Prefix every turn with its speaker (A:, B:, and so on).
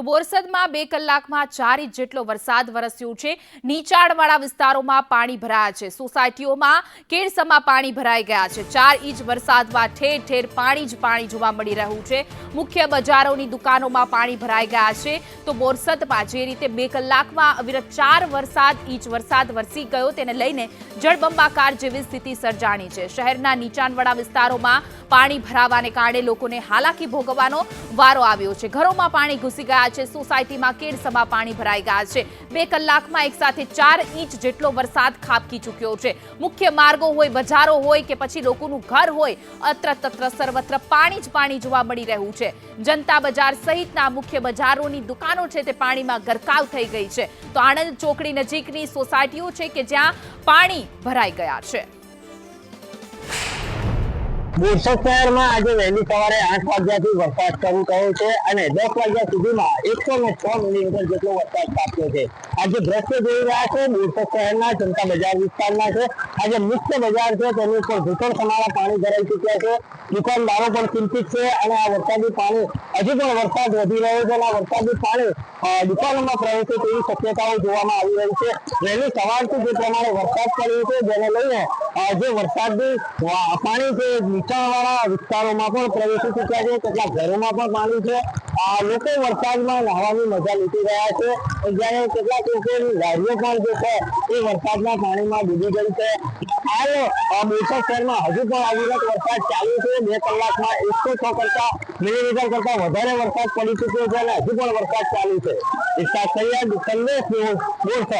A: તો બોરસદમાં બે કલાકમાં ચાર ઇંચ જેટલો વરસાદ વરસ્યો છે. નીચાણવાળા વિસ્તારોમાં પાણી ભરાયા છે. સોસાયટીઓમાં કેળસમાં પાણી ભરાઈ ગયા છે. ચાર ઇંચ વરસાદમાં ઠેર ઠેર પાણી જ પાણી જોવા મળી રહ્યું છે. મુખ્ય બજારોની દુકાનોમાં પાણી ભરાઈ ગયા છે. તો બોરસદમાં જે રીતે બે કલાકમાં અવિરત ચાર વરસાદ, ઇંચ વરસાદ વરસી ગયો તેને લઈને જળબંબાકાર જેવી સ્થિતિ સર્જાણી છે. શહેરના નીચાણવાળા વિસ્તારોમાં પાણી ભરાવાને કારણે લોકોને હાલાકી ભોગવવાનો વારો આવ્યો છે. ઘરોમાં પાણી ઘૂસી ગયા છે. સોસાયટીમાં કેડસમા પાણી ભરાઈ ગયા છે. બે કલાકમાં એક સાથે ચાર ઇંચ જેટલો વરસાદ ખાબકી ચૂક્યો છે. મુખ્ય માર્ગો હોય, બજારો હોય કે પછી લોકોનું ઘર હોય અત્ર તત્ર સર્વત્ર પાણી જ પાણી જોવા મળી રહ્યું છે. જનતા બજાર સહિતના મુખ્ય બજારોની દુકાનો છે તે પાણીમાં ગરકાવ થઈ ગઈ છે. તો આણંદ ચોકડી નજીકની સોસાયટીઓ છે કે જ્યાં પાણી ભરાઈ ગયા છે.
B: બોરસદ શહેરમાં આજે વહેલી સવારે આઠ વાગ્યાથી વરસાદ શરૂ થયો છે અને દસ વાગ્યા સુધીમાં એકસો ને છ મિલીમીટર જેટલો વરસાદ ખાબક્યો છે. આજે દ્રશ્ય જોઈ રહ્યા છે. બોરસદ શહેરના જનતા બજાર વિસ્તારના છે. આજે મુખ્ય બજાર છે, તેની ઉપર ઘૂંટણ સમારા પાણી ભરાઈ ચૂક્યા છે. દુકાનદારો પણ ચિંતિત છે અને આ વરસાદી પાણી હજી પણ વરસાદ વધી રહ્યો છે અને આ વરસાદી પાણી દુકાનોમાં પ્રવેશે તેવી શક્યતાઓ જોવામાં આવી રહી છે. વહેલી સવારથી જે પ્રમાણે વરસાદ પડ્યો છે, જેને લઈને જે વરસાદની પાણી છે, નીચાણવાળા વિસ્તારોમાં પણ પ્રવેશી ચૂક્યા છે, કેટલાક ઘરોમાં પણ પાણી છે. લોકો વરસાદમાં નાહવાની મજા લૂટી રહ્યા છે. જ્યારે કેટલાક લોકોની ગાડીઓ પણ જે છે, એ વરસાદના પાણીમાં ડૂબી ગઈ છે. શહેરમાં હજુ પણ અવિરત વરસાદ ચાલુ છે. બે કલાકમાં એકસો છ કરતા મિલીમીટર કરતા વધારે વરસાદ પડી ચુક્યો છે અને હજુ પણ વરસાદ ચાલુ છે. વિસ્તાર સૈયદ સંદેશ બોરસદ.